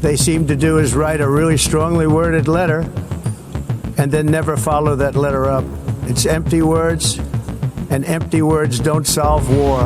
they seem to do is write a really strongly worded letter and then never follow that letter up. It's empty words, and empty words don't solve war.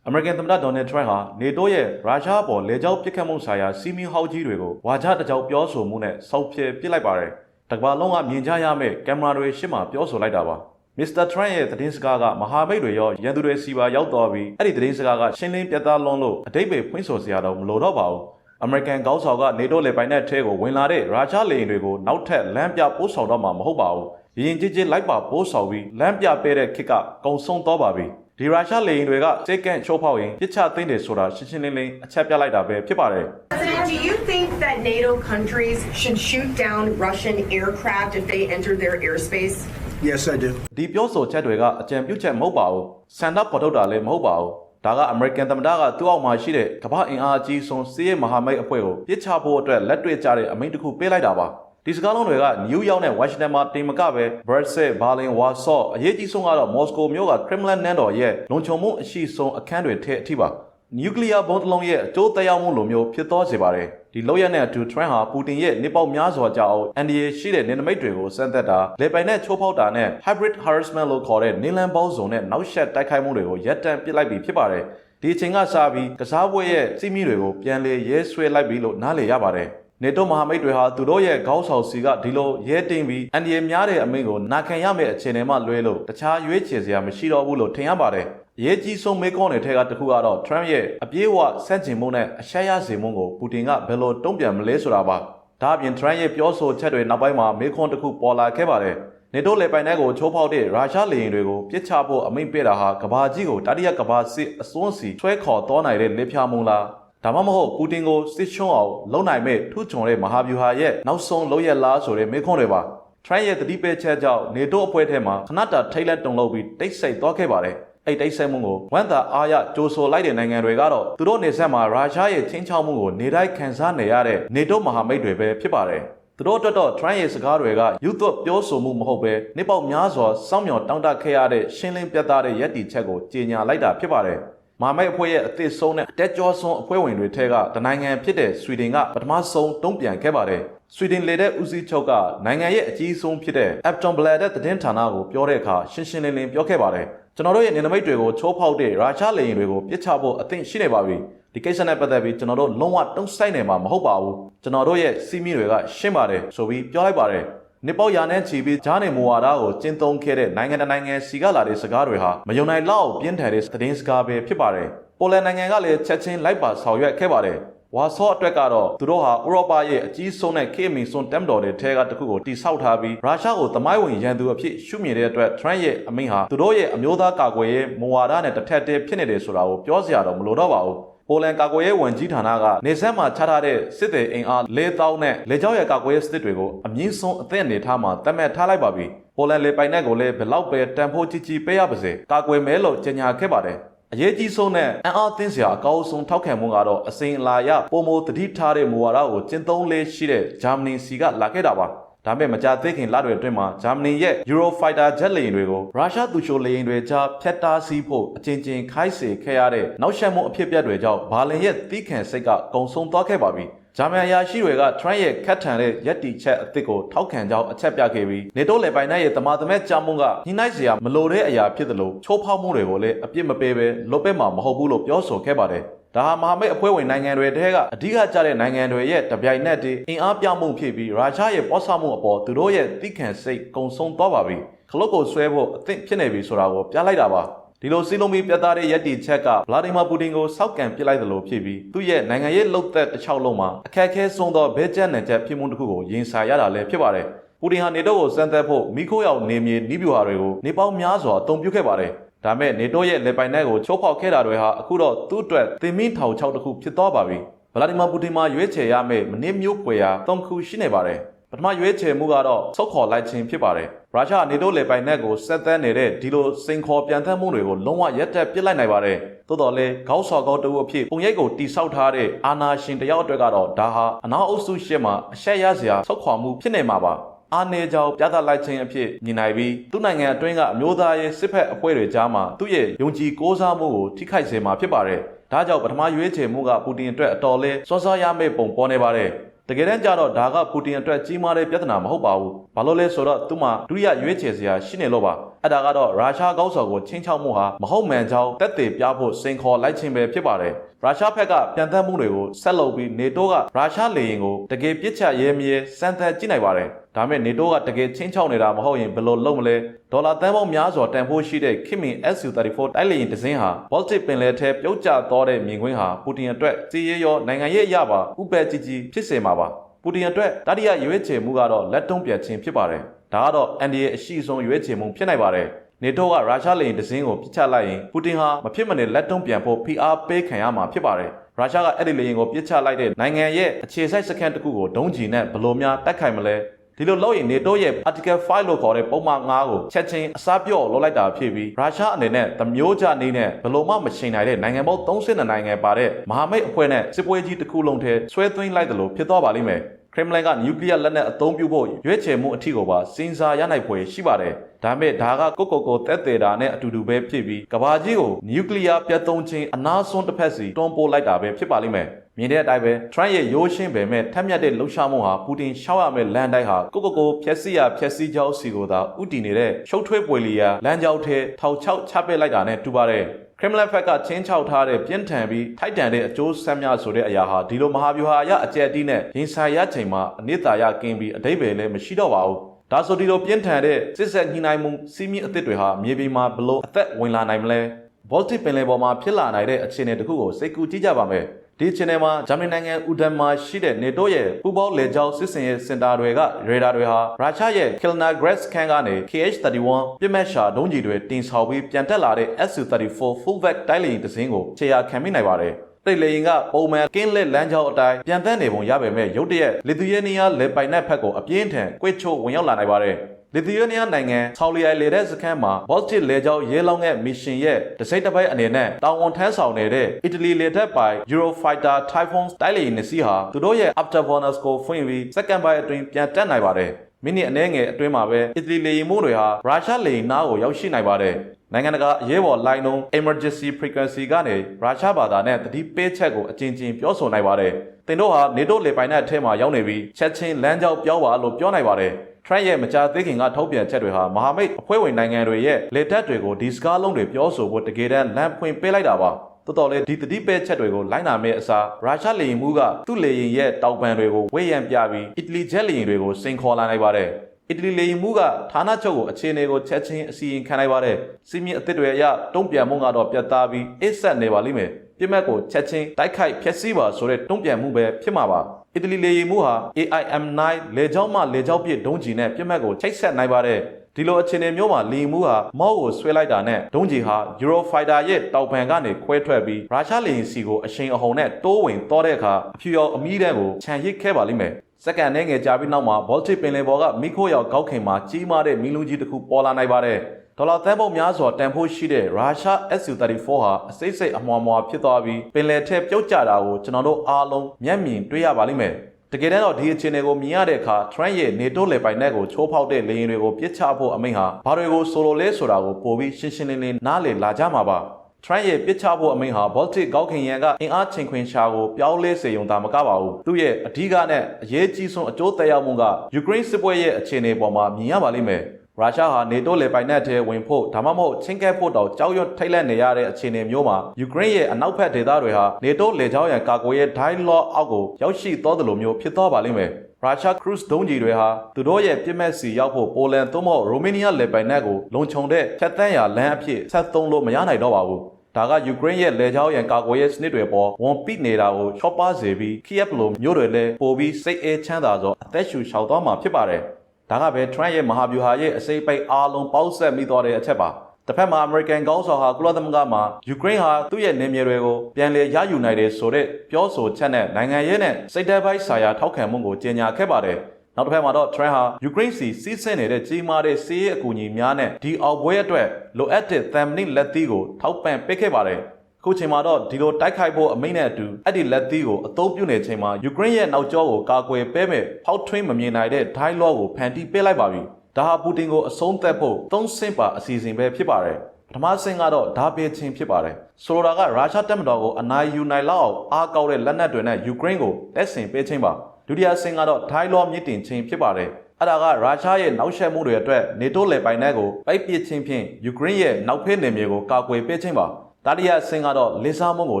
အမေရိကန်သမ္မတဒေါ်နယ်ထရန့်ဟာနေတိုးရဲ့ရုရှားပေါ်လေကြောင်းပစ်ခတ်မှုဆိုင်ရာစီမီဟောက်ကြီးတွေကိုဝါကြတစ်ကြောင်ပြောဆိုမှုနဲ့စောက်ဖြဲပစ်လိုက်ပါတယ်။တကမ္ဘာလုံးကမြင်ကြရမယ့်ကင်မရာတွေရှေ့မှာပြောဆိုလိုက်တာပါ။ မစ္စတာထရန့်ရဲ့သတင်းစကားကမဟာမိတ်တွေရောရန်သူတွေစီပါရောက်တော်ပြီးအဲ့ဒီသတင်းစကားကရှင်းလင်းပြသလွန်းလို့အတိတ်ပဲဖွင့်ဆိုစရာတော့မလိုတော့ပါဘူး။အမေရိကန်ကောင်းဆောင်ကနေတိုးလေပိုင်တဲ့ထဲကိုဝင်လာတဲ့ရုရှားလေယာဉ်တွေကိုနောက်ထပ်လမ်းပြပို့ဆောင်တော့မှာမဟုတ်ပါဘူး။ရင်ကြီးကြီးလိုက်ပါပို့ဆောင်ပြီးလမ်းပြပေးတဲ့ခစ်ကကုံဆုံးတော့ပါပြီ။ဒီရုရှားလေယာဉ်တွေကစိတ်ကန့်ချိုးဖောက်ရင်ပြစ်ချသိမ့်တယ်ဆိုတာရှင်းရှင်းလင်းလင်းအချက်ပြလိုက်တာပဲဖြစ်ပါတယ် President, do you think that NATO countries should shoot down Russian aircraft if they enter their airspace? Yes, I do. ။ဒီပြောဆိုချက်တွေကအကြံပြုချက်မဟုတ်ပါဘူး။ဆန္ဒပေါ်ထုတ်တာလည်းမဟုတ်ပါဘူး။ဒါကအမေရိကန်သမ္မတကသူ့အောက်မှာရှိတဲ့ကမ္ဘာအင်အားအကြီးဆုံးစီးရဲမဟာမိတ်အဖွဲ့ကိုပြစ်ချဖို့အတွက်လက်တွေ့ကျတဲ့အမိန့်တစ်ခုပေးလိုက်တာပါ။ဒီစကားလုံးတွေကနယူးယောက်နဲ့ဝါရှင်တန်မှာတင်မကပဲဘရက်ဆစ်ဘာလင်ဝါဆော့အရေးကြီးဆုံးကတော့မော်စကိုမြို့ကခရစ်မလန်နန်းတော်ရဲ့လုံခြုံမှုအရှိဆုံးအခန်းတွေထဲအထိပါ နျူကလ িয়ার ဘုံတစ်လုံးရဲ့အကျိုးသက်ရောက်မှုလိုမျိုးဖြစ်သွားစေပါတယ်ဒီလောက်ရနဲ့အတူထရန့်ဟာပူတင်ရဲ့နေပေါက်များစွာကြောက်အန်ဒီယေရှိတဲ့နေနမိတ်တွေကိုစမ်းသပ်တာလေပိုင်နဲ့ချိုးဖောက်တာနဲ့ hybrid harassment လို့ခေါ်တဲ့နေလန်ပေါင်းစုံနဲ့နောက်ဆက်တိုက်ခိုက်မှုတွေကိုရပ်တန့်ပစ်လိုက်ပြီးဖြစ်ပါတယ်ဒီအချိန်ကစပြီးကစားပွဲရဲ့စီးမီတွေကိုပြန်လေရဲဆွဲလိုက်ပြီးလို့နားလေရပါတယ်နေတိုမဟာမိတ်တွေဟာသူတို့ရဲ့ခေါင်းဆောင်စီကဒီလိုရဲတင်ပြီးအန်ဒီယေများတဲ့အမိန့်ကိုနာခံရမယ့်အခြေအနေမှလွဲလို့တခြားရွေးချယ်စရာမရှိတော့ဘူးလို့ထင်ရပါတယ် အရေးကြီးဆုံးမေးခွန်းတွေထဲကတစ်ခုကတော့ Trump ရဲ့အပြေးအဝဆန့်ကျင်မှုနဲ့အရှက်ရစေမှုကိုပူတင်ကဘယ်လိုတုံ့ပြန်မလဲဆိုတာပါဒါအပြင် Trump ရဲ့ပြောဆိုချက်တွေနောက်ပိုင်းမှာမေးခွန်းတစ်ခုပေါ်လာခဲ့ပါတယ်နေတိုလေပိုင်နယ်ကိုချိုးဖောက်တဲ့ရုရှားလေယာဉ်တွေကိုပြစ်ချဖို့အမိန့်ပေးတာဟာကဘာကြီးကိုတတိယကဘာစစ်အစွန်းစီဆွဲခေါ်တော်နိုင်တဲ့လက်ဖြာမှုလားဒါမှမဟုတ်ပူတင်ကိုစစ်ချုံအောင်လုံနိုင်မဲ့ထုချွန်တဲ့မဟာဗျူဟာရဲ့နောက်ဆုံးလုပ်ရလားဆိုတဲ့မေးခွန်းတွေပါထရန့်ရဲ့တတိပဲချက်ကြောင့်နေတိုးအဖွဲ့ထဲမှာခဏတာထိတ်လက်တုံလို့ပြီးတိတ်ဆိတ်သွားခဲ့ပါတယ်။ အဲ့တိတ်ဆိတ်မှုကိုဝန်တာအားရကြိုးဆိုလိုက်တဲ့နိုင်ငံတွေကတော့သူတို့နေဆက်မှာရုရှားရဲ့ချင်းချောက်မှုကိုနေတိုင်းခံစားနေရတဲ့နေတိုးမဟာမိတ်တွေပဲဖြစ်ပါတယ်။သူတို့အတွက်တော့ထရန့်ရဲ့စကားတွေကယူသွတ်ပြောဆိုမှုမဟုတ်ပဲနေပေါက်များစွာစောင့်မျှော်တောင်းတခဲ့ရတဲ့ရှင်းလင်းပြသတဲ့ယက်တီချက်ကိုကြေညာလိုက်တာဖြစ်ပါတယ်။မာမိတ်အဖွဲ့ရဲ့အသစ်ဆုံးနဲ့အတက်ကျော်ဆုံးအဖွဲ့ဝင်တွေထဲကတနိုင်ငံဖြစ်တဲ့ဆွီဒင်ကပထမဆုံးတုံ့ပြန်ခဲ့ပါတယ်။ဆွီဒင်လေတဲ့ဦးစီးချုပ်ကနိုင်ငံရဲ့အကြီးဆုံးဖြစ်တဲ့ Afton Bladet သတင်းဌာနကိုပြောတဲ့အခါရှင်းရှင်းလင်းလင်းပြောခဲ့ပါတယ်။ ကျွန်တော်တို့ရဲ့နေနမိတ်တွေကိုချိုးဖောက်တဲ့ရုရှားလေယာဉ်တွေကိုပစ်ချဖို့အသင့်ရှိနေပါပြီ။ဒီကိစ္စနဲ့ပတ်သက်ပြီးကျွန်တော်တို့လုံးဝတုံ့ဆိုင်းနေမှာမဟုတ်ပါဘူး။ကျွန်တော်တို့ရဲ့စီးမီတွေကရှင်းပါတယ်ဆိုပြီးပြောလိုက်ပါတယ်။နေပေါရာနဲ့ချီပြီးဂျားနေမူဝါဒကိုကျင့်သုံးခဲ့တဲ့နိုင်ငံတစ်နိုင်ငံစီကလာတဲ့စကားတွေဟာမယုံနိုင်လောက်ပြင်းထန်တဲ့သတင်းစကားပဲဖြစ်ပါတယ်။ပိုလန်နိုင်ငံကလည်းချက်ချင်းလိုက်ပါဆောင်ရွက်ခဲ့ပါတယ်။ ဝါဆော့အတွက်ကတော့သူတို့ဟာဥရောပရဲ့အကြီးဆုံးနဲ့ခေတ်အမီဆုံးတမ်တော်တွေထဲကတစ်ခုကိုတိစောက်ထားပြီးရုရှားကိုသမိုင်းဝင်ရန်သူအဖြစ်ရှုမြင်တဲ့အတွက်ထရန့်ရဲ့အမိန့်ဟာသူတို့ရဲ့အမျိုးသားကာကွယ်ရေးမူဝါဒနဲ့တစ်ထက်တည်းဖြစ်နေတယ်ဆိုတာကိုပြောစရာတော့မလိုတော့ပါဘူး။ပိုလန်ကာကွယ်ရေးဝန်ကြီးဌာနကနေဆက်မှာချထားတဲ့စစ်သည်အင်အား၄000နဲ့လေကြောင်းရဲ့ကာကွယ်ရေးစစ်တွေကိုအမြင့်ဆုံးအသင့်အနေထားမှာတတ်မှတ်ထားလိုက်ပါပြီ။ပိုလန်လေပိုင်နက်ကိုလည်းဘယ်လောက်ပဲတန်ဖိုးကြီးကြီးပေးရပါစေကာကွယ်မဲလို့ကြေညာခဲ့ပါတယ်။ အရေးကြီးဆုံးနဲ့အံ့အားသင့်စရာအကောင်းဆုံးထောက်ခံမှုကတော့အစိန်အလာရပုံမတတိထားတဲ့မူဝါဒကိုကျင့်သုံးလေးရှိတဲ့ဂျာမနီစီကလာခဲ့တာပါ။ဒါပေမဲ့မကြာသေးခင်လတွေအတွင်းမှာဂျာမနီရဲ့ Eurofighter jet လေယာဉ်တွေကိုရုရှားသူချိုလေယာဉ်တွေကြားဖျက်တားဆီးဖို့အချင်းချင်းခိုင်းစေခဲ့ရတဲ့နောက်ဆက်မှုအဖြစ်အပျက်တွေကြောင့်ဘာလင်ရဲ့တီးခံစိတ်ကကုံဆုံးသွားခဲ့ပါပြီ။ ဂျာမန်အရာရှိတွေက Trump ရဲ့ခက်ထန်တဲ့ရက်တီချက်အသစ်ကိုထောက်ခံကြောင်းအချက်ပြခဲ့ပြီးနေတိုးလေပိုင်နယ်ရဲ့တမာတမဲကြောင်းမုံကညှိနှိုင်းစရာမလိုတဲ့အရာဖြစ်တယ်လို့ချိုးဖောက်မှုတွေကိုလည်းအပြစ်မပေးပဲလွတ်ပဲမှာမဟုတ်ဘူးလို့ပြောဆိုခဲ့ပါတယ်။ဒါဟာမဟာမိတ်အဖွဲ့ဝင်နိုင်ငံတွေတဲကအဓိကကျတဲ့နိုင်ငံတွေရဲ့တပြိုင်နက်တည်းအင်အားပြမှုဖြစ်ပြီးရုရှားရဲ့ပေါ်ဆမှုအပေါ်သူတို့ရဲ့တိခံစိတ်ကုံဆုံးသွားပါပြီခလုတ်ကိုဆွဲဖို့အသင့်ဖြစ်နေပြီဆိုတာကိုပြလိုက်တာပါ ဒီလိုစီလုံးပြီးပြသတဲ့ယက်တီချက်ကဗလာဒီမာပူတင်ကိုစောက်ကံပစ်လိုက်သလိုဖြစ်ပြီးသူ့ရဲ့နိုင်ငံရေးလှုပ်သက်တစ်ချောင်းလုံးမှာအခက်အခဲဆုံးသောဘဲကျက်နယ်ချက်ဖြစ်မှုတစ်ခုကိုရင်ဆိုင်ရတာလည်းဖြစ်ပါတယ်ပူတင်ဟာနေတိုးကိုစမ်းသပ်ဖို့မိခိုးရောက်နေမြေနီးပြူဟာတွေကိုနေပေါင်းများစွာအသုံးပြုခဲ့ပါတယ်ဒါမဲ့နေတိုးရဲ့လေပိုင်နက်ကိုချိုးဖောက်ခဲ့တာတွေဟာအခုတော့သူ့အတွက်သင်မင်းထောင်ချောက်တစ်ခုဖြစ်သွားပါပြီဗလာဒီမာပူတင်မှာရွေးချယ်ရမယ့်မနစ်မျိုးပွေရာ၃ခုရှိနေပါတယ် ပထမရွေးချယ်မှုကတော့စောက်ခေါ်လိုက်ခြင်းဖြစ်ပါတယ်ရုရှားနေတိုးလေပိုင်နက်ကိုဆက်သန်းနေတဲ့ဒီလိုစိန်ခေါ်ပြန်ထက်မှုတွေကိုလုံးဝရက်တက်ပစ်လိုက်နိုင်ပါတယ်သို့တော်လည်းခေါင်းဆော်ကောက်တူအဖြစ်ပုံရိပ်ကိုတိဆောက်ထားတဲ့အာနာရှင်တယောက်အတွက်ကတော့ဒါဟာအနောက်အုပ်စုရှစ်မှာအရှက်ရစရာစောက်ခွာမှုဖြစ်နေမှာပါအာနေကြောင်ပြသလိုက်ခြင်းအဖြစ်မြင်နိုင်ပြီးသူ့နိုင်ငံအတွင်းကအမျိုးသားရေးစစ်ဖက်အဖွဲ့တွေကြားမှာသူ့ရဲ့ယုံကြည်ကိုးစားမှုကိုထိခိုက်စေမှာဖြစ်ပါတယ်ဒါကြောင့်ပထမရွေးချယ်မှုကပူတင်အတွက်အတော်လေးစောစောရမယ့်ပုံပေါ်နေပါတယ် တကယ်တမ်းကျတော့ဒါကပူတင်အတွက်ကြီးမားတဲ့ပြဿနာမဟုတ်ပါဘူး။ဘာလို့လဲဆိုတော့သူမှဒုတိယရွေးချယ်စရာရှိနေလို့ပါ။အဲ့ဒါကတော့ရုရှားကောင်းဆောင်ကိုချင်းချောက်မှုဟာမဟုတ်မှန်ကြောင်းတက်သေးပြဖို့စိန်ခေါ်လိုက်ခြင်းပဲဖြစ်ပါတယ်။ရုရှားဘက်ကပြန်သက်မှုတွေကိုဆက်လုပ်ပြီးနေတိုးကရုရှားလေရင်ကိုတကယ်ပြစ်ချရဲမြဲစမ်းသပ်ကြည့်နိုင်ပါတယ်။ဒါပေမဲ့နေတိုးကတကယ်ချင်းချောက်နေတာမဟုတ်ရင်ဘယ်လိုလုပ်မလဲဒေါ်လာတန်ပေါင်းများစွာတန်ဖိုးရှိတဲ့ခင်မင် SU34 တိုက်လေယာဉ်တစ်စင်းဟာ Baltic ပင်လယ်ထဲပြုတ်ကျသွားတဲ့မြင်ကွင်းဟာပူတင်အတွက်စီးရဲရောနိုင်ငံရေးအရပါဥပ္ပယ်ကြီးကြီးဖြစ်စေမှာပါပူတင်အတွက်တတိယရွေးချယ်မှုကတော့လက်တုံးပြန်ခြင်းဖြစ်ပါတယ်ဒါကတော့ NDA အရှိဆုံးရွေးချယ်မှုဖြစ်နိုင်ပါတယ် နေတိုးကရုရှားလေယာဉ်တစ်စင်းကိုပြစ်ချလိုက်ရင်ပူတင်ဟာမဖြစ်မနေလက်တုံးပြန်ဖို့ဖိအားပေးခံရမှာဖြစ်ပါတယ်ရုရှားကအဲ့ဒီလေယာဉ်ကိုပြစ်ချလိုက်တဲ့နိုင်ငံရဲ့အခြေစိုက်စခန်းတစ်ခုကိုဒုံးကျည်နဲ့ဘယ်လိုများတိုက်ခိုက်မလဲဒီလိုလုပ်ရင် NATO ရဲ့ Article 5လို့ခေါ်တဲ့ပုံမှန်9ကိုချက်ချင်းအစားပြော့လုပ်လိုက်တာဖြစ်ပြီးရုရှားအနေနဲ့သမျိုးကြနေနဲ့ဘယ်လို့မှမချိန်နိုင်တဲ့နိုင်ငံပေါင်း32နိုင်ငံပါတဲ့မဟာမိတ်အဖွဲ့နဲ့စစ်ပွဲကြီးတစ်ခုလုံးထဲဆွဲသွင်းလိုက်တယ်လို့ဖြစ်သွားပါလိမ့်မယ် ခရမလန်ကနျူကလ িয়ার လက်နက်အသုံးပြုဖို့ရွေးချယ်မှုအထီကိုပါစဉ်းစားရနိုင်ဖွယ်ရှိပါတယ်။ဒါပေမဲ့ဒါကကိုကိုကိုတက်သေးတာနဲ့အတူတူပဲဖြစ်ပြီးကဘာကြီးကိုနျူကလ িয়ার ပြတ်သုံးခြင်းအနာဆွန်းတစ်ဖက်စီတွန်းပို့လိုက်တာပဲဖြစ်ပါလိမ့်မယ်။မြင်တဲ့အတိုင်းပဲ Trump ရဲ့ရိုးရှင်းပေမဲ့ထက်မြက်တဲ့လှုပ်ရှားမှုဟာပူတင်ရှောက်ရမယ့်လမ်းတိုင်းဟာကိုကိုကိုဖျက်ဆီးရဖျက်ဆီးကြောင်းစီကိုသာဥတီနေတဲ့ရှုပ်ထွေးပွေလီယာလမ်းကြောင်းထဲထောက်ချောက်ချပစ်လိုက်တာနဲ့တူပါတယ်။ ခရမလန်ဖက်ကချင်းချောက်ထားတဲ့ပြင်းထန်ပြီးထိုက်တန်တဲ့အကျိုးဆက်များဆိုတဲ့အရာဟာဒီလိုမဟာဗျူဟာအရအကျက်အတီးနဲ့ရင်ဆိုင်ရချိန်မှာအနစ်သာရကင်းပြီးအတိတ်ပဲလည်းမရှိတော့ပါဘူး။ဒါဆိုဒီလိုပြင်းထန်တဲ့စစ်ဆက်ညှိနှိုင်းမှုစီးမြင့်အသစ်တွေဟာမြေပြင်မှာဘလို့အသက်ဝင်လာနိုင်မလဲ။ Baltic ပင်လယ်ပေါ်မှာဖြစ်လာနိုင်တဲ့အခြေအနေတစ်ခုကိုစိတ်ကူကြည့်ကြပါမယ်။ ဒီ channel မှာဂျာမနီနိုင်ငံဥဒန်မှာရှိတဲ့ NATO ရဲ့ပူပေါလေကြောင်းစစ်စင်ရေးစင်တာတွေကရေဒါတွေဟာရုရှားရဲ့ Kilna Grass ခန်းကနေ KH-31 ပြစ်မှတ်ရှာဒုံးကျည်တွေတင်ဆောင်ပြီးပြန်တက်လာတဲ့ Su-34 fullback တိုက်လေယာဉ်တစ်စင်းကိုခြေရာခံမိနိုင်ပါတယ်။တိတ်လေရင်ကပုံမှန်ကင်းလက်လမ်းကြောင်းအတိုင်းပြန်သက်နေပုံရပေမဲ့ရုတ်တရက်လီသီယနီးယားလေပိုင်နက်ဖက်ကိုအပြင်းထန်ကွေ့ချိုးဝင်ရောက်လာနိုင်ပါတယ်။ လီသီယနီးယားနိုင်ငံဆော်လီယိုင်လေတဲ့စခန်းမှာ Baltic လေကြောင်းရဲလောင်းရဲ့မစ်ရှင်ရဲ့တစိမ့်တစ်ပိုင်းအနေနဲ့တာဝန်ထမ်းဆောင်နေတဲ့အီတလီလေတပ်ပိုင် Eurofighter Typhoon တိုက်လေယာဉ်နှစ်စီးဟာသူတို့ရဲ့ afterburners ကိုဖွင့်ပြီးစက္ကန့်ပိုင်းအတွင်းပြန်တက်နိုင်ပါတယ်။မိနစ်အနည်းငယ်အတွင်းမှာပဲအီတလီလေယာဉ်မှုတွေဟာရုရှားလေယာဉ်နားကိုရောက်ရှိနိုင်ပါတယ်။နိုင်ငံတကာအရေးပေါ်လိုင်းလုံး emergency frequency ကနေရုရှားဘာသာနဲ့တတိပေးချက်ကိုအကျဉ်းချင်းပြောဆိုနိုင်ပါတယ်။တင်တို့ဟာနေတိုလေပိုင်တဲ့အထက်မှာရောက်နေပြီးချက်ချင်းလမ်းကြောင်းပြောင်းပါလို့ပြောနိုင်ပါတယ်။ Trump ရဲ့မကြာသေးခင်ကထုတ်ပြန်ချက်တွေဟာမဟာမိတ်အဖွဲ့ဝင်နိုင်ငံတွေရဲ့လေတပ်တွေကိုဒီစကားလုံးတွေပြောဆိုဖို့တကယ်တမ်းလမ်းဖွင့်ပေးလိုက်တာပါ။တော်တော်လေးဒီတတိပဲချက်တွေကိုလိုက်နာမဲ့အစားရုရှားလေယာဉ်မှုကသူ့လေယာဉ်ရဲ့တောက်ပံတွေကိုဝေ့ရန်ပြပြီးအီတလီဂျက်လေယာဉ်တွေကိုစင်ခေါ်လာနိုင်ပါတယ်။အီတလီလေယာဉ်မှုကဌာနချုပ်ကိုအခြေအနေကိုချက်ချင်းအစီရင်ခံနိုင်ပါတယ်။စီမင်းအသစ်တွေအရတုံ့ပြန်မှုကတော့ပြတ်သားပြီးအစ်ဆက်နေပါလိမ့်မယ်။ပြစ်မှတ်ကိုချက်ချင်းတိုက်ခိုက်ဖျက်ဆီးပါဆိုတဲ့တုံ့ပြန်မှုပဲဖြစ်မှာပါ။ အီတလီလေယာဉ်မှုဟာ AIM-9 လေကြောင်းမှလေကြောင်းပစ်ဒုံးကျည်နဲ့ပြစ်မှတ်ကိုချိတ်ဆက်နိုင်ပါတယ်။ဒီလိုအခြေအနေမျိုးမှာလေယာဉ်မှုဟာမော့ကိုဆွဲလိုက်တာနဲ့ဒုံးကျည်ဟာ Eurofighter ရဲ့တောက်ပံကနေခွဲထွက်ပြီးရုရှားလေယာဉ်စီကိုအရှိန်အဟုန်နဲ့တိုးဝင်သွားတဲ့အခါအဖြူရောင်အမီးတန်းကိုခြံရစ်ခဲ့ပါလိမ့်မယ်။စက္ကန့်နဲ့ငယ်ကြာပြီးနောက်မှာ Baltic ပင်လယ်ပေါ်ကမိခိုးရောက်ကောက်ခင်မှာကြီးမားတဲ့မီးလုံးကြီးတစ်ခုပေါ်လာနိုင်ပါတယ်။ ဒေါ်လာသန်းပေါင်းများစွာတန်ဖိုးရှိတဲ့ရုရှား Su-34 ဟာအစိမ့်စိမ့်အမွှားမွှားဖြစ်သွားပြီးပင်လယ်ထဲပြုတ်ကျတာကိုကျွန်တော်တို့အားလုံးမျက်မြင်တွေ့ရပါလိမ့်မယ်။တကယ်တမ်းတော့ဒီအခြေအနေကိုမြင်ရတဲ့အခါ Trump ရဲ့ NATO လေပိုင်နက်ကိုချိုးဖောက်တဲ့လေယာဉ်တွေကိုပြစ်ချဖို့အမိန့်ဟာဘာတွေကိုဆိုလိုလဲဆိုတာကိုပိုပြီးရှင်းရှင်းလင်းလင်းနားလည်လာကြမှာပါ။ Trump ရဲ့ပြစ်ချဖို့အမိန့်ဟာ Baltic ကောက်ခင်ရန်ကအင်အားချိန်ခွင်ရှာကိုပြောင်းလဲစေုံသာမကပါဘူး။သူ့ရဲ့အဓိကနဲ့အရေးကြီးဆုံးအကျိုးသက်ရောက်မှုကယူကရိန်းစစ်ပွဲရဲ့အခြေအနေပေါ်မှာမြင်ရပါလိမ့်မယ်။ ရုရှားဟာနေတိုးလေပိုင်နက်ထဲဝင်ဖို့ဒါမှမဟုတ်ချင်းကဲဖို့တောင်ကြောက်ရွံ့ထိတ်လန့်နေရတဲ့အခြေအနေမျိုးမှာယူကရိန်းရဲ့အနောက်ဘက်ဒေသတွေဟာနေတိုးလေကြောင်းရန်ကာကွယ်ရေး dialogue အောက်ကိုရောက်ရှိသွားသလိုမျိုးဖြစ်သွားပါလိမ့်မယ်။ရုရှား cruise ဒုံးကျည်တွေဟာသူတို့ရဲ့ပြစ်မဲ့စီရောက်ဖို့ပိုလန်သို့မဟုတ်ရိုမေးနီးယားလေပိုင်နက်ကိုလုံခြုံတဲ့ဖြတ်တန်းရာလမ်းအဖြစ်ဆက်သုံးလို့မရနိုင်တော့ပါဘူး။ဒါကယူကရိန်းရဲ့လေကြောင်းရန်ကာကွယ်ရေးစနစ်တွေပေါ်ဝန်ပိနေတာကိုချော့ပါစေပြီးခီယက်လိုမျိုးတွေလည်းပိုပြီးစိတ်အေးချမ်းသာစွာအသက်ရှူရှောက်သွားမှာဖြစ်ပါတယ်။ ဒါကပဲ Trump ရဲ့မဟာဗျူဟာရဲ့အစိပ်ပိတ်အားလုံးပေါက်ဆက်မိသွားတဲ့အချက်ပါ။တစ်ဖက်မှာ American ကောင်းဆောင်ဟာကုလသမဂ္ဂမှာယူကရိန်းဟာသူ့ရဲ့နေမြေတွေကိုပြန်လည်ရယူနိုင်တယ်ဆိုတဲ့ပြောဆိုချက်နဲ့နိုင်ငံရေးနဲ့စိတ်ဓာတ်ပိုင်းဆိုင်ရာထောက်ခံမှုကိုကြေညာခဲ့ပါတယ်။နောက်တစ်ဖက်မှာတော့ Trump ဟာယူကရိန်းစီစီးဆင်းနေတဲ့ကြီးမားတဲ့စီးရဲအကူအညီများနဲ့ဒီအောင်ပွဲအတွက်လိုအပ်တဲ့သံမဏိလက်သီးကိုထောက်ပံ့ပေးခဲ့ပါတယ်။ ခုချိန်မှာတော့ဒီလိုတိုက်ခိုက်ဖို့အမိန့်နဲ့အတူအဲ့ဒီလက်သီးကိုအသုံးပြုနေချိန်မှာယူကရိန်းရဲ့နောက်ကျောကိုကာကွယ်ပေးမဲ့ဖောက်ထွင်းမမြင်နိုင်တဲ့ dialogue ကိုဖန်တီးပေးလိုက်ပါပြီ။ဒါဟာပူတင်ကိုအဆုံးသတ်ဖို့သုံးဆင့်ပါအစီအစဉ်ပဲဖြစ်ပါတယ်။ပထထမဆင့်ကတော့ဒါပေချင်းဖြစ်ပါတယ်ဆိုလိုတာကရုရှားတပ်မတော်ကိုအနိုင်ယူနိုင်လောက်အောင်အားကောင်းတဲ့လက်နက်တွေနဲ့ယူကရိန်းကိုလက်ဆင့်ပေးခြင်းပါဒုတိယဆင့်ကတော့ဒိုင်းလောမြင့်တင်ခြင်းဖြစ်ပါတယ်အဲ့ဒါကရုရှားရဲ့နောက်ဆက်မှုတွေအတွက်နေတိုးလေပိုင်နယ်ကိုပိုက်ပစ်ခြင်းဖြင့်ယူကရိန်းရဲ့နောက်ဖေးနယ်မြေကိုကာကွယ်ပေးခြင်းပါ တတိယဆင့်ကတော့လေဆာမုံကို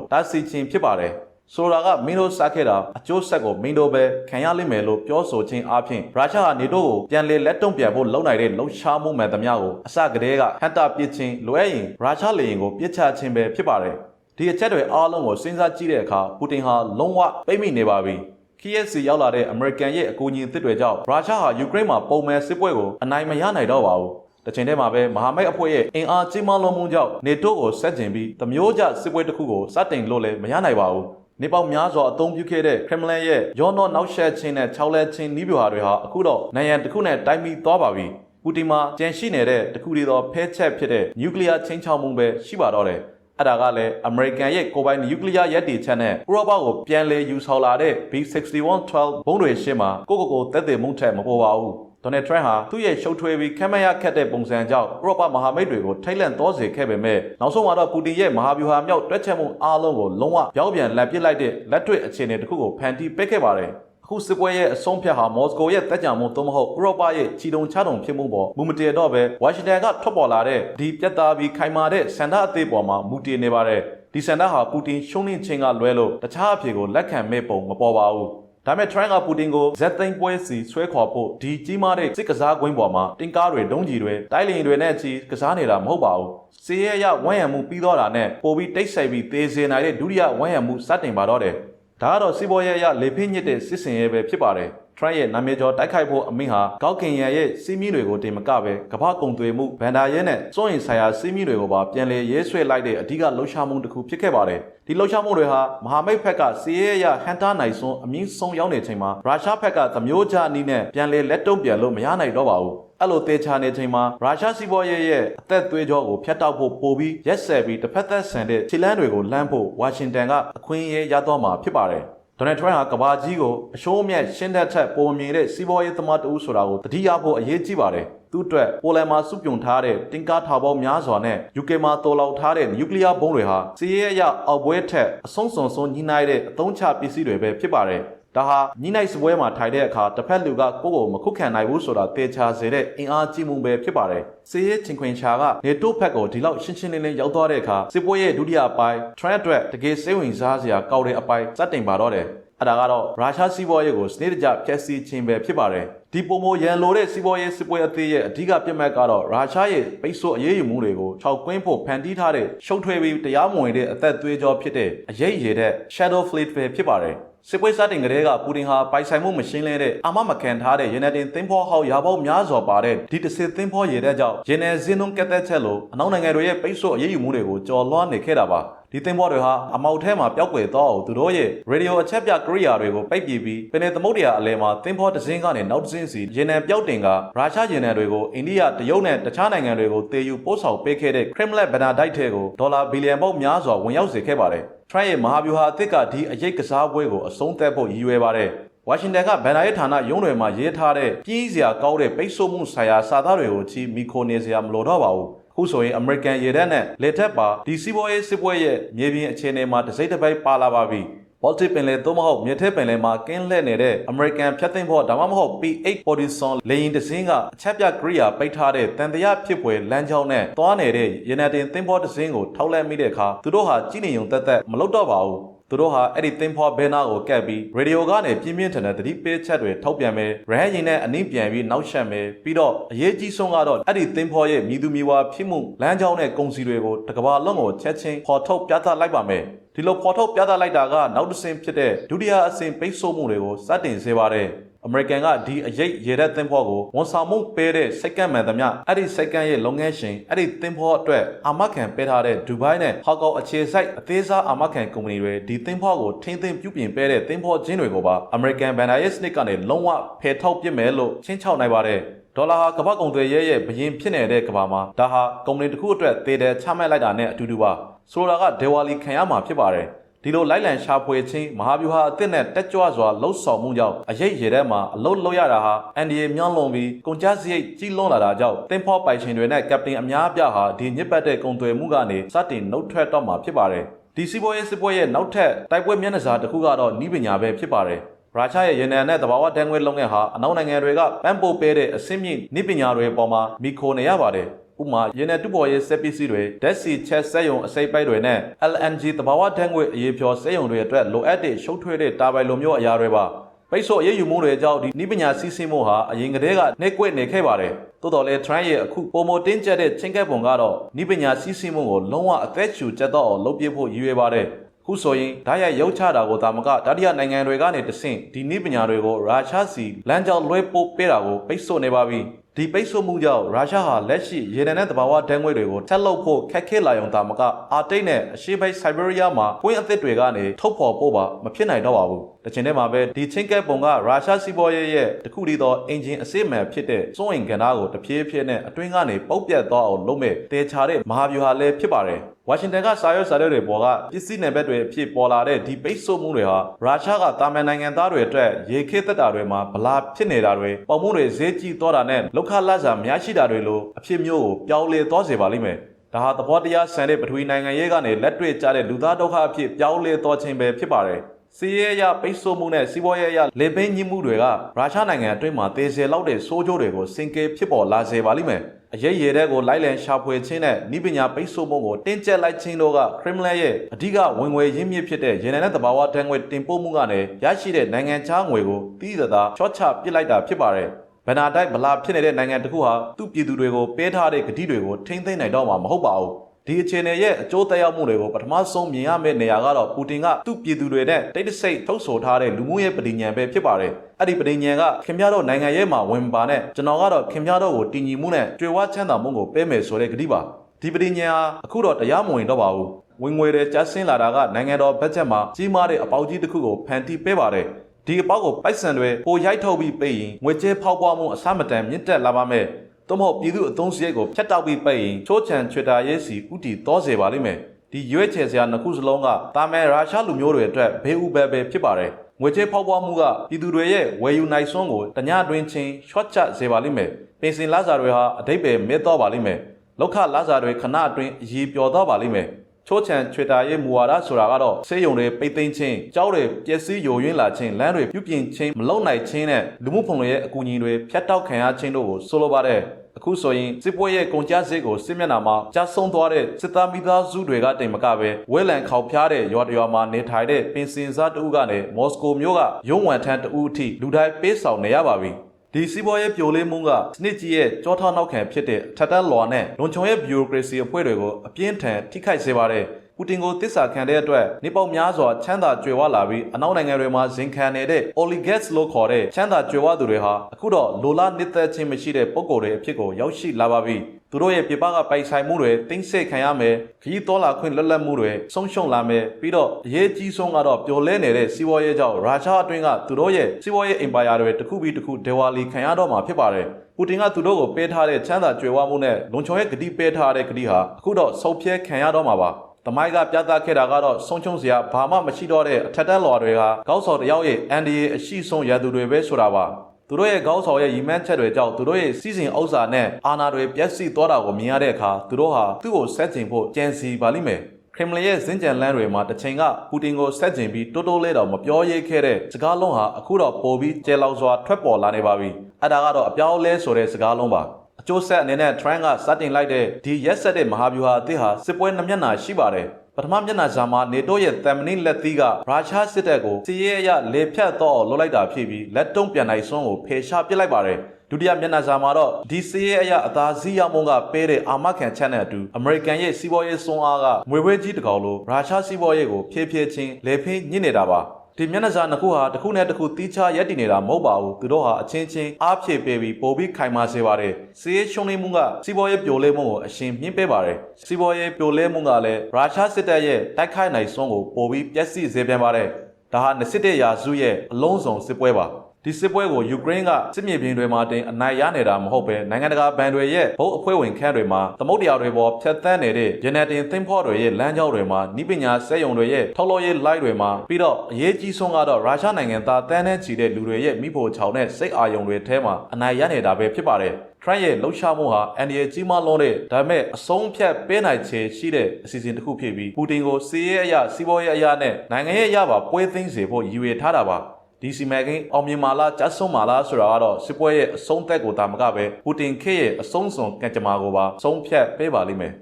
တားဆီးခြင်းဖြစ်ပါတယ်ဆိုတာကမင်းတို့စားခဲ့တာအကျိုးဆက်ကိုမင်းတို့ပဲခံရလိမ့်မယ်လို့ပြောဆိုခြင်းအပြင်ရုရှားဟာနေတိုးကိုပြန်လေလက်တုံ့ပြန်ဖို့လုံနိုင်တဲ့လှုပ်ရှားမှုမှန်သမျှကိုအစကတည်းကဟန်တာပစ်ခြင်းလွဲရင်ရုရှားလေရင်ကိုပြစ်ချခြင်းပဲဖြစ်ပါတယ်ဒီအချက်တွေအားလုံးကိုစဉ်းစားကြည့်တဲ့အခါပူတင်ဟာလုံးဝပိတ်မိနေပါပြီ။ KSC ရောက်လာတဲ့အမေရိကန်ရဲ့အကူအညီအသစ်တွေကြောင့်ရုရှားဟာယူကရိန်းမှာပုံမှန်စစ်ပွဲကိုအနိုင်မရနိုင်တော့ပါဘူး။ တချိန်တည်းမှာပဲမဟာမိတ်အဖွဲ့ရဲ့အင်အားကြီးမားလွန်မှုကြောင့်နေတိုးကိုဆက်ကျင်ပြီးသမျိုးကျစစ်ပွဲတစ်ခုကိုစတင်လို့လည်းမရနိုင်ပါဘူး။နေပေါင်းများစွာအသုံးပြုခဲ့တဲ့ခရမလန်ရဲ့ရောနောနောက်ဆက်ခြင်းနဲ့ခြောက်လဲခြင်းနီးပြွာတွေဟာအခုတော့နိုင်ရန်တစ်ခုနဲ့တိုင်းပြီးသွားပါပြီ။ပူတင်မှာကြန့်ရှိနေတဲ့တစ်ခုတည်းသောဖဲချက်ဖြစ်တဲ့နျူကလ িয়ার ချင်းချောက်မှုပဲရှိပါတော့တယ်။အဲ့ဒါကလည်းအမေရိကန်ရဲ့ကိုယ်ပိုင်နျူကလ িয়ার ရပ်တည်ချက်နဲ့ဥရောပကိုပြန်လည်ယူဆောင်လာတဲ့ B6112 ဘုံးတွေရှင်းမှာကိုကိုကိုတက်တဲ့မှုထက်မပေါ်ပါဘူး။ ဒေါ်နယ်ထရန့်ဟာသူ့ရဲ့ရှုပ်ထွေးပြီးခက်မရခက်တဲ့ပုံစံကြောင့်ဥရောပမဟာမိတ်တွေကိုထိတ်လန့်သောစေခဲ့ပေမဲ့နောက်ဆုံးမှာတော့ပူတင်ရဲ့မဟာဗျူဟာမြောက်တွက်ချက်မှုအားလုံးကိုလုံးဝပြောင်းပြန်လှန်ပစ်လိုက်တဲ့လက်တွေ့အခြေအနေတစ်ခုကိုဖန်တီးပေးခဲ့ပါတယ်။အခုစစ်ပွဲရဲ့အဆုံးဖြတ်ဟာမော်စကိုရဲ့တက်ကြံမှုသို့မဟုတ်ဥရောပရဲ့ချီတုံချတုံဖြစ်မှုပေါ်မူမတည်တော့ပဲဝါရှင်တန်ကထွက်ပေါ်လာတဲ့ဒီပြတ်သားပြီးခိုင်မာတဲ့စန္ဒအသေးပေါ်မှာမူတည်နေပါတယ်ဒီစန္ဒဟာပူတင်ရှုံးနှင်းခြင်းကလွဲလို့တခြားအဖြေကိုလက်ခံမဲ့ပုံမပေါ်ပါဘူး ဒါမဲ့ Trump ကပူတင်ကိုဇက်သိမ်းပွဲစီဆွဲခေါ်ဖို့ဒီကြီးမားတဲ့စစ်ကစားကွင်းပေါ်မှာတင်ကားတွေဒုံးကြီးတွေတိုက်လင်တွေနဲ့အချီကစားနေတာမဟုတ်ပါဘူး။စီးရဲရဝမ်းရံမှုပြီးတော့တာနဲ့ပိုပြီးတိတ်ဆိတ်ပြီးသေစေနိုင်တဲ့ဒုတိယဝမ်းရံမှုစတင်ပါတော့တယ်။ဒါကတော့စီးပွားရေးအရလေဖိညစ်တဲ့စစ်စင်ရဲပဲဖြစ်ပါတယ်။ Trump ရဲ့နာမည်ကျော်တိုက်ခိုက်ဖို့အမိန့်ဟာကောက်ကင်ရန်ရဲ့စီးမီးတွေကိုတင်မကပဲကမ္ဘာကုံသွေမှုဗန်ဒါရဲနဲ့စွန့်ရင်ဆိုင်ရာစီးမီးတွေကိုပါပြန်လည်ရဲဆွဲလိုက်တဲ့အဓိကလှုပ်ရှားမှုတစ်ခုဖြစ်ခဲ့ပါတယ်။ဒီလှုပ်ရှားမှုတွေဟာမဟာမိတ်ဘက်ကစီးရဲရဟန်တာနိုင်စွန်းအမြင့်ဆုံးရောက်နေချိန်မှာရုရှားဘက်ကသမျိုးချအနည်းနဲ့ပြန်လည်လက်တုံ့ပြန်လို့မရနိုင်တော့ပါဘူး။အဲ့လိုတေချာနေချိန်မှာရုရှားစီးပွားရေးရဲ့အသက်သွေးကြောကိုဖျက်တောက်ဖို့ပိုပြီးရက်ဆက်ပြီးတစ်ဖက်သက်ဆန်တဲ့ခြေလမ်းတွေကိုလှမ်းဖို့ဝါရှင်တန်ကအခွင့်အရေးရတော့မှာဖြစ်ပါတယ်။ ဒေါ်နယ်ထရန့်ဟာကဘာကြီးကိုအရှိုးအမြတ်ရှင်းတဲ့ထက်ပုံမြင်တဲ့စီးပွားရေးသမားတဦးဆိုတာကိုတတိယဖို့အရေးကြီးပါတယ်။သူ့အတွက်ပိုလန်မှာစုပြုံထားတဲ့တင်ကားထောင်ပေါင်းများစွာနဲ့ UK မှာတော်လောက်ထားတဲ့နျူကလ িয়ার ဘုံးတွေဟာစီးရဲအရအောက်ပွဲထက်အဆုံးစွန်ဆုံးညှိနှိုင်းတဲ့အသုံးချပစ္စည်းတွေပဲဖြစ်ပါတယ်။ ဒါဟာညီနိုင်စပွဲမှာထိုင်တဲ့အခါတစ်ဖက်လူကကိုယ့်ကိုမခုခံနိုင်ဘူးဆိုတာတေချာစေတဲ့အင်အားကြီးမှုပဲဖြစ်ပါတယ်။စီးရဲချင်းခွင်ချာကနေတိုးဖက်ကိုဒီလောက်ရှင်းရှင်းလင်းလင်းရောက်သွားတဲ့အခါစစ်ပွဲရဲ့ဒုတိယပိုင်း Trent အတွက်တကယ်စိတ်ဝင်စားစရာကောက်တဲ့အပိုင်းစတင်ပါတော့တယ်။အဲ့ဒါကတော့ရုရှားစီးပွားရေးကိုစနစ်တကျဖျက်ဆီးခြင်းပဲဖြစ်ပါတယ်ဒီပုံမရန်လိုတဲ့စီးပွားရေးစစ်ပွဲအသေးရဲ့အဓိကပြစ်မှတ်ကတော့ရုရှားရဲ့ပိတ်ဆို့အရေးယူမှုတွေကိုခြောက်ကွင်းဖို့ဖန်တီးထားတဲ့ရှုပ်ထွေးပြီးတရားမဝင်တဲ့အသက်သွေးကြောဖြစ်တဲ့အရေးရတဲ့ Shadow Fleet ပဲဖြစ်ပါတယ် စစ်ပွဲစတင်ကလေးကပူတင်ဟာပိုင်ဆိုင်မှုမရှင်းလဲတဲ့အာမမခံထားတဲ့ရနတင်သင်းဖောဟောက်ရာပေါင်းများစွာပါတဲ့ဒီတစ်စစ်သင်းဖောရတဲ့ကြောင့်ရနယ်စင်းလုံးကက်သက်ချက်လို့အနောက်နိုင်ငံတွေရဲ့ပိတ်ဆို့အရေးယူမှုတွေကိုကြော်လွှမ်းနေခဲ့တာပါဒီသင်းဘောတွေဟာအမောက်ထဲမှာပျောက်ကွယ်သွားအောင်သူတို့ရဲ့ရေဒီယိုအချက်ပြကရိယာတွေကိုပိတ်ပစ်ပြီးပင်နေသမုဒ္ဒရာအလဲမှာသင်းဘောတစ်စင်းကနေနောက်တစ်စင်းစီရေနံပျောက်တင်ကရုရှားရေနံတွေကိုအိန္ဒိယတရုတ်နဲ့တခြားနိုင်ငံတွေကိုတေယူပို့ဆောင်ပေးခဲ့တဲ့ခရမ်လန်ဗနာဒိုက်ထဲကိုဒေါ်လာဘီလီယံပေါင်းများစွာဝင်ရောက်စေခဲ့ပါတယ် ထရန့်ရဲ့မဟာဗျူဟာအသစ်ကဒီအရေးကစားပွဲကိုအဆုံးသတ်ဖို့ရည်ရွယ်ပါတယ်ဝါရှင်တန်ကဗန်နာရေးဌာနရုံးတွေမှာရေးထားတဲ့ပြည်စရာကောင်းတဲ့ပိတ်ဆို့မှုဆိုင်ရာစာသားတွေကိုချီမီခိုနေစရာမလိုတော့ပါဘူးအခုဆိုရင် American ရေတပ်နဲ့လေတပ်ပါဒီစီးပွားရေးစစ်ပွဲရဲ့မြေပြင်အခြေအနေမှာတစ်စိတ်တစ်ပိုင်းပါလာပါပြီ။ Baltic ပင်လယ်သို့မဟုတ်မြစ်ထဲပင်လယ်မှာကင်းလှည့်နေတဲ့ American ဖြတ်သိမ်းဖို့ဒါမှမဟုတ် P8 Poison လေယာဉ်တစ်စင်းကအချက်ပြကရိယာပိတ်ထားတဲ့တန်တရာဖြစ်ပွဲလမ်းကြောင်းနဲ့သွားနေတဲ့ရေနံတင်သင်းဖို့တစ်စင်းကိုထောက်လှမ်းမိတဲ့အခါသူတို့ဟာကြီးနေုံတက်တက်မလုပ်တော့ပါဘူး။သူတို့ဟာအဲ့ဒီသင်းဖောဘဲနာကိုကပ်ပြီးရေဒီယိုကနေပြင်းပြင်းထန်ထန်သတိပေးချက်တွေထုတ်ပြန်မယ်ရဟန်းရင်နဲ့အနည်းပြန်ပြီးနောက်ဆက်မယ်ပြီးတော့အရေးကြီးဆုံးကတော့အဲ့ဒီသင်းဖောရဲ့မြည်သူမြည်ဝါဖြစ်မှုလမ်းကြောင်းနဲ့ကုန်စည်တွေကိုတကဘာလုံးကိုချက်ချင်းဖော်ထုတ်ပြသလိုက်ပါမယ်ဒီလိုဖော်ထုတ်ပြသလိုက်တာကနောက်တစ်ဆင့်ဖြစ်တဲ့ဒုတိယအဆင့်ပိတ်ဆို့မှုတွေကိုစတင်စေပါတယ် အမေရိကန်ကဒီအရေးရေတဲ့သင်းဖောကိုဝန်ဆောင်မှုပေးတဲ့စိတ်ကန့်မှန်သမျှအဲ့ဒီစိတ်ကန့်ရဲ့လုပ်ငန်းရှင်အဲ့ဒီသင်းဖောအတွက်အာမခံပေးထားတဲ့ဒူဘိုင်းနဲ့ဟောက်ကောက်အခြေစိုက်အသေးစားအာမခံကုမ္ပဏီတွေဒီသင်းဖောကိုထိမ့်သိမ်းပြုပြင်ပေးတဲ့သင်းဖောချင်းတွေကိုပါအမေရိကန်ဘန်နာရေးစနစ်ကနေလုံးဝဖယ်ထုတ်ပစ်မယ်လို့ချင်းချောက်နိုင်ပါတယ်ဒေါ်လာဟာကမ္ဘာကုန်သွယ်ရေးရဲ့ဘရင်ဖြစ်နေတဲ့ကမ္ဘာမှာဒါဟာကုမ္ပဏီတစ်ခုအတွက်သေတယ်ချမှတ်လိုက်တာနဲ့အတူတူပါဆိုလိုတာကဒေဝါလီခံရမှာဖြစ်ပါတယ် ဒီဒီလိုလိုက်လံရှာဖွေခြင်းမဟာဗျူဟာအသစ်နဲ့တက်ကြွစွာလှုပ်ဆောင်မှုကြောင့်အရေးရတဲ့မှာအလုတ်လောက်ရတာဟာအန်ဒီယေမြောင်းလွန်ပြီးကုန်ကျစရိတ်ကြီးလွန်လာတာကြောင့်တင်ဖောပိုင်ရှင်တွေနဲ့ကပတိန်အများအပြားဟာဒီညစ်ပတ်တဲ့ကုန်သွယ်မှုကနေစတင်နှုတ်ထွက်တော့မှာဖြစ်ပါတယ်ဒီစီးပွားရေးစစ်ပွဲရဲ့နောက်ထပ်တိုက်ပွဲမျက်နှာစာတစ်ခုကတော့ဤပညာပဲဖြစ်ပါတယ်ရုရှားရဲ့ရေနံနဲ့တဘာဝတန်ငွေလုပ်ငန်းဟာအနောက်နိုင်ငံတွေကပန်းပိုးပေးတဲ့အစင်းမြင့်ဤပညာတွေပေါ်မှာမိခိုနေရပါတယ် ဥပမာရေနံတူပေါ်ရေးစက်ပစ္စည်းတွေဓာတ်ဆီချက်စက်ရုံအစိပ်ပိုက်တွေနဲ့ LNG တဘာဝဓာတ်ငွေအရေးဖြောစက်ရုံတွေအတွက်လိုအပ်တဲ့ရှုပ်ထွေးတဲ့တာဘိုင်လိုမျိုးအရာတွေပါပိတ်ဆို့အရေးယူမှုတွေကြောင့်ဒီဤပညာစီးဆင်းမှုဟာအရင်ကတည်းကနှိကွက်နေခဲ့ပါတယ်သို့တော်လည်း Trump ရဲ့အခုပုံမတင်းကျပ်တဲ့ချင်းကပ်ပုံကတော့ဤပညာစီးဆင်းမှုကိုလုံးဝအသက်ရှူကျက်တော့အောင်လုပ်ပြဖို့ရည်ရွယ်ပါတယ်ခုဆိုရင်ဓာတ်ရိုက်ရုပ်ချတာကိုတာမကတတိယနိုင်ငံတွေကနေတဆင့်ဒီနည်းပညာတွေကိုရုရှားစီလမ်းကြောင်းလွှဲပို့ပေးတာကိုပိတ်ဆို့နေပါပြီ ဒီပိတ်ဆို့မှုကြောင့်ရုရှားဟာလက်ရှိရေနံနဲ့တဘာဝဓာတ်ငွေတွေကိုထက်လုပ်ဖို့ခက်ခဲလာရုံတာမကအာတိတ်နဲ့အရှေ့ဘက်ဆိုက်ဘေးရီးယားမှာကွင်းအသစ်တွေကနေထုတ်ဖော်ပို့ပါမဖြစ်နိုင်တော့ပါဘူး တချင်တည်းမှာပဲဒီချင်းကဲပုံကရုရှားစီးပွားရေးရဲ့တခုတည်းသောအင်ဂျင်အစစ်မှန်ဖြစ်တဲ့စွန့်အင်ကဏ္ဍကိုတဖြည်းဖြည်းနဲ့အတွင်းကနေပုတ်ပြတ်သွားအောင်လုပ်မဲ့တေချာတဲ့မဟာဗျူဟာလည်းဖြစ်ပါတယ်ဝါရှင်တန်ကစာရွက်စာတမ်းတွေပေါ်ကပစ္စည်းနယ်ဘက်တွေအဖြစ်ပေါ်လာတဲ့ဒီပိတ်ဆို့မှုတွေဟာရုရှားကတာမန်နိုင်ငံသားတွေအတွက်ရေခေတ်သက်တာတွေမှာဗလာဖြစ်နေတာတွေပုံမှုတွေဈေးကြီးသွားတာနဲ့လောက်ခလတ်စာများရှိတာတွေလိုအဖြစ်မျိုးကိုပြောင်းလဲသွားစေပါလိမ့်မယ်ဒါဟာသဘောတရားဆန်တဲ့ပထဝီနိုင်ငံရေးကနေလက်တွေ့ကျတဲ့လူသားဒုက္ခအဖြစ်ပြောင်းလဲသွားခြင်းပဲဖြစ်ပါတယ် စီးရဲရပိတ်ဆို့မှုနဲ့စီးပွားရေးရလေပိန်းညှိမှုတွေကရုရှားနိုင်ငံအတွင်းမှာသေစေလောက်တဲ့စိုးကျိုးတွေကိုစင်ကဲဖြစ်ပေါ်လာစေပါလိမ့်မယ်။အရေးရတဲ့ကိုလိုက်လံရှာဖွေခြင်းနဲ့ဤပညာပိတ်ဆို့မှုကိုတင်းကျပ်လိုက်ခြင်းတို့ကခရမလန်ရဲ့အဓိကဝင်ငွေရင်းမြစ်ဖြစ်တဲ့ရေနံနဲ့တဘာဝဓာတ်ငွေတင်ပို့မှုကနေရရှိတဲ့နိုင်ငံခြားငွေကိုတည်တသာချော့ချပစ်လိုက်တာဖြစ်ပါတယ်။ဗနာတိုက်ဗလာဖြစ်နေတဲ့နိုင်ငံတစ်ခုဟာသူ့ပြည်သူတွေကိုပေးထားတဲ့ဂတိတွေကိုထိမ့်သိမ့်နိုင်တော့မှာမဟုတ်ပါဘူး။ ဒီအခြေအနေရဲ့အကျိုးသက်ရောက်မှုတွေကိုပထမဆုံးမြင်ရမယ့်နေရာကတော့ပူတင်ကသူ့ပြည်သူတွေနဲ့တိတ်တဆိတ်ထုတ်ဆိုထားတဲ့လူမှုရေးပဋိညာဉ်ပဲဖြစ်ပါတယ်။အဲ့ဒီပဋိညာဉ်ကခင်ဗျားတို့နိုင်ငံရေးမှာဝင်ပါနဲ့ကျွန်တော်ကတော့ခင်ဗျားတို့ကိုတည်ငြိမ်မှုနဲ့ကြွယ်ဝချမ်းသာမှုကိုပေးမယ်ဆိုတဲ့ကတိပါ။ဒီပဋိညာဉ်ဟာအခုတော့တရားမဝင်တော့ပါဘူး။ဝင်ငွေတွေကျဆင်းလာတာကနိုင်ငံတော်ဘတ်ဂျက်မှာကြီးမားတဲ့အပေါက်ကြီးတစ်ခုကိုဖန်တီးပေးပါတယ်။ဒီအပေါက်ကိုပိုက်ဆံတွေပိုရိုက်ထုတ်ပြီးပေးရင်ငွေကြေးဖောက်ပွားမှုအဆမတန်မြင့်တက်လာပါမယ်။ သို့မဟုတ်ပြည်သူအသုံးစရိတ်ကိုဖျက်တောက်ပြီးပိတ်ရင်ချိုးချံချွေတာရေးစီဥတီတောစေပါလိမ့်မယ်ဒီရွေးချယ်စရာနှစ်ခုစလုံးကတာမန်ရုရှားလူမျိုးတွေအတွက်ဘေးဥပယ်ပဲဖြစ်ပါတယ်ငွေကြေးဖောက်ပွားမှုကပြည်သူတွေရဲ့ဝယ်ယူနိုင်စွမ်းကိုတညအတွင်းချင်းရှော့ချစေပါလိမ့်မယ်ပင်စင်လာစာတွေဟာအတိတ်ပဲမဲတော့ပါလိမ့်မယ်လောက်ခလာစာတွေခဏအတွင်းအရေးပျော်တော့ပါလိမ့်မယ် ချိုးချံချွေတာရေးမူဝါဒဆိုတာကတော့ဆေးရုံတွေပိတ်သိမ်းခြင်းကြောက်တွေပျက်စီးယိုယွင်းလာခြင်းလမ်းတွေပြုပြင်ခြင်းမလုံနိုင်ခြင်းနဲ့လူမှုဖုံတွေရဲ့အကူအညီတွေဖျက်တောက်ခံရခြင်းတို့ကိုဆိုလိုပါတယ်အခုဆိုရင်စစ်ပွဲရဲ့ကုန်ကျစရိတ်ကိုစစ်မျက်နှာမှာကြားဆုံးသွားတဲ့စစ်သားမိသားစုတွေကတိမ်မကပဲဝဲလံခေါဖျားတဲ့ရွာတရွာမှာနေထိုင်တဲ့ပင်စင်စားတဦးကနေမော်စကိုမြို့ကရုံးဝန်ထမ်းတဦးအထိလူတိုင်းပေးဆောင်နေရပါပြီ ဒီစီးပွားရေးပြိုလဲမှုကစနစ်ကြီးရဲ့ကြောထောက်နောက်ခံဖြစ်တဲ့ထက်တန်းလွာနဲ့လွန်ချုံရဲ့ဘီယိုကရေစီအဖွဲ့တွေကိုအပြင်းထန်ထိခိုက်စေပါတယ် ပူတင်ကိုတစ္ဆာခံတဲ့အတွက်နေပေါများစွာချမ်းသာကြွယ်ဝလာပြီးအနောက်နိုင်ငံတွေမှာဇင်ခံနေတဲ့ oligarchs လို့ခေါ်တဲ့ချမ်းသာကြွယ်ဝသူတွေဟာအခုတော့လိုလားနှစ်သက်ခြင်းမရှိတဲ့ပုံကိုယ်တွေအဖြစ်ကိုရောက်ရှိလာပါပြီသူတို့ရဲ့ပြပကပိုင်ဆိုင်မှုတွေတင်းဆိတ်ခံရမယ်ခရီးတော်လာခွင့်လွတ်လပ်မှုတွေဆုံးရှုံးလာမယ်ပြီးတော့အရေးကြီးဆုံးကတော့ပျော်လဲနေတဲ့စီးပွားရေးကြောင့်ရုရှားအတွင်းကသူတို့ရဲ့စီးပွားရေးအင်ပါယာတွေတစ်ခုပြီးတစ်ခုဒေဝါလီခံရတော့မှာဖြစ်ပါတယ်ပူတင်ကသူတို့ကိုပေးထားတဲ့ချမ်းသာကြွယ်ဝမှုနဲ့လုံခြုံရေးဂတိပေးထားတဲ့ဂတိဟာအခုတော့ဆုတ်ဖြဲခံရတော့မှာပါ တမိုင်းကပြသခဲ့တာကတော့ဆုံးချုံစရာဘာမှမရှိတော့တဲ့အထက်တန်းလွာတွေကကောက်ဆော်တယောက်ရဲ့အန်ဒီရဲ့အရှိဆုံးရသူတွေပဲဆိုတာပါသူတို့ရဲ့ကောက်ဆော်ရဲ့ရီမန်းချက်တွေကြောင့်သူတို့ရဲ့စီစဉ်ဥစ္စာနဲ့အာဏာတွေပြက်စီးသွားတာကိုမြင်ရတဲ့အခါသူတို့ဟာသူ့ကိုဆက်ကျင်ဖို့ကြံစီပါလိမ့်မယ်ခရမလင်ရဲ့စင်ကြံလန်းတွေမှာတစ်ချိန်ကပူတင်ကိုဆက်ကျင်ပြီးတိုးတိုးလေးတော့မပြောရဲခဲ့တဲ့စကားလုံးဟာအခုတော့ပိုပြီးကျဲလောက်စွာထွက်ပေါ်လာနေပါပြီအဲ့ဒါကတော့အပြောင်းလဲဆိုတဲ့စကားလုံးပါ အကျိုးဆက်အနေနဲ့ Trump ကစတင်လိုက်တဲ့ဒီရက်ဆက်တဲ့မဟာဗျူဟာအသစ်ဟာစစ်ပွဲနှစ်မျက်နှာရှိပါတယ်ပထမမျက်နှာစာမှာနေတိုးရဲ့တမ်မနီလက်သီးကရုရှားစစ်တပ်ကိုစီးရဲရလေဖြတ်တော့လွတ်လိုက်တာဖြစ်ပြီးလက်တုံးပြန်နိုင်စွန်းကိုဖယ်ရှားပစ်လိုက်ပါတယ်ဒုတိယမျက်နှာစာမှာတော့ဒီစီးရဲအရအသာစီးရောက်မုံကပေးတဲ့အာမခံချက်နဲ့အတူအမေရိကန်ရဲ့စီးပွားရေးစွမ်းအားကငွေဝဲကြီးတကောင်လိုရုရှားစီးပွားရေးကိုဖြည်းဖြည်းချင်းလေဖင်းညှစ်နေတာပါ ဒီမျက်နှာစာနှစ်ခုဟာတစ်ခုနဲ့တစ်ခုတီးခြားရက်တည်နေတာမဟုတ်ပါဘူးသူတို့ဟာအချင်းချင်းအားဖြည့်ပေးပြီးပိုပြီးခိုင်မာစေပါတယ်စီးရဲရှုံးနေမှုကစီးပွားရေးပြိုလဲမှုကိုအရှင်မြင့်ပေးပါတယ်စီးပွားရေးပြိုလဲမှုကလည်းရုရှားစစ်တပ်ရဲ့တိုက်ခိုက်နိုင်စွမ်းကိုပိုပြီးပျက်စီးစေပြန်ပါတယ်ဒါဟာ27ရာစုရဲ့အလုံးစုံစစ်ပွဲပါ ဒီစစ်ပွဲကိုယူကရိန်းကစစ်မြေပြင်တွေမှာတင်အနိုင်ရနေတာမဟုတ်ပဲနိုင်ငံတကာဘဏ်တွေရဲ့ဘုတ်အဖွဲ့ဝင်ခန့်တွေမှာသမုတ်တရားတွေပေါ်ဖြတ်သန်းနေတဲ့ဂျနေတင်သင်းဖော့တွေရဲ့လမ်းကြောင်းတွေမှာနိပညာစက်ရုံတွေရဲ့ထောက်လို့ရေး live တွေမှာပြီးတော့အရေးကြီးဆုံးကတော့ရုရှားနိုင်ငံသားတန်းတန်းချီတဲ့လူတွေရဲ့မိဖို့ချောင်တဲ့စိတ်အာရုံတွေထဲမှာအနိုင်ရနေတာပဲဖြစ်ပါတယ်ထရန့်ရဲ့လှုပ်ရှားမှုဟာအန်ဒီရဲ့ကြီးမားလွန်းတဲ့ဒါပေမဲ့အဆုံးဖြတ်ပေးနိုင်ခြေရှိတဲ့အစီအစဉ်တစ်ခုဖြစ်ပြီးပူတင်ကိုစီးရဲအရာစီးပွားရေးအရာနဲ့နိုင်ငံရဲ့အရာပါပွဲသိမ်းစေဖို့ရည်ရွယ်ထားတာပါ ဒီစီမံကိန်းအောင်မြင်မာလားကျဆုံးမာလားဆိုတာကတော့စစ်ပွဲရဲ့အဆုံးသက်ကိုတာမကပဲပူတင်ခေတ်ရဲ့အဆုံးစွန်ကံကြမ္မာကိုပါဆုံးဖြတ်ပေးပါလိမ့်မယ်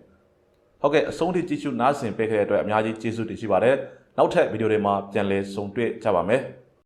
ဟုတ်ကဲ့အဆုံးထိကြည့်ရှုနားဆင်ပေးခဲ့တဲ့အတွက်အများကြီးကျေးဇူးတင်ရှိပါတယ်နောက်ထပ်ဗီဒီယိုတွေမှာပြန်လည်ဆုံတွေ့ကြပါမယ်